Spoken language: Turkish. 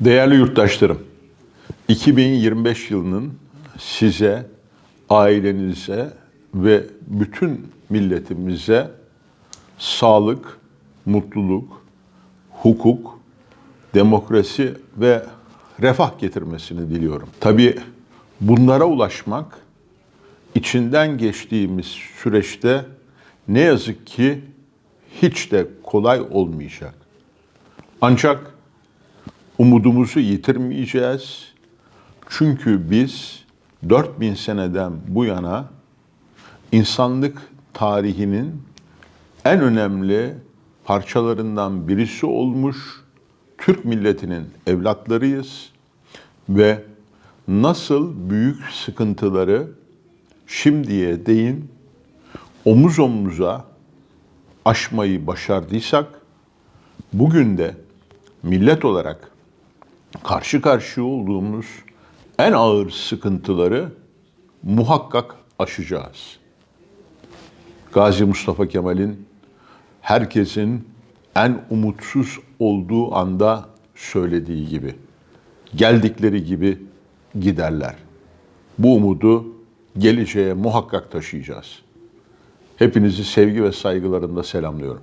Değerli yurttaşlarım, 2025 yılının size, ailenize ve bütün milletimize sağlık, mutluluk, hukuk, demokrasi ve refah getirmesini diliyorum. Tabii bunlara ulaşmak içinden geçtiğimiz süreçte ne yazık ki hiç de kolay olmayacak. Ancak umudumuzu yitirmeyeceğiz. Çünkü biz 4000 seneden bu yana insanlık tarihinin en önemli parçalarından birisi olmuş Türk milletinin evlatlarıyız ve nasıl büyük sıkıntıları şimdiye değin omuz omuza aşmayı başardıysak bugün de millet olarak karşı karşıya olduğumuz en ağır sıkıntıları muhakkak aşacağız. Gazi Mustafa Kemal'in herkesin en umutsuz olduğu anda söylediği gibi geldikleri gibi giderler. Bu umudu geleceğe muhakkak taşıyacağız. Hepinizi sevgi ve saygılarımla selamlıyorum.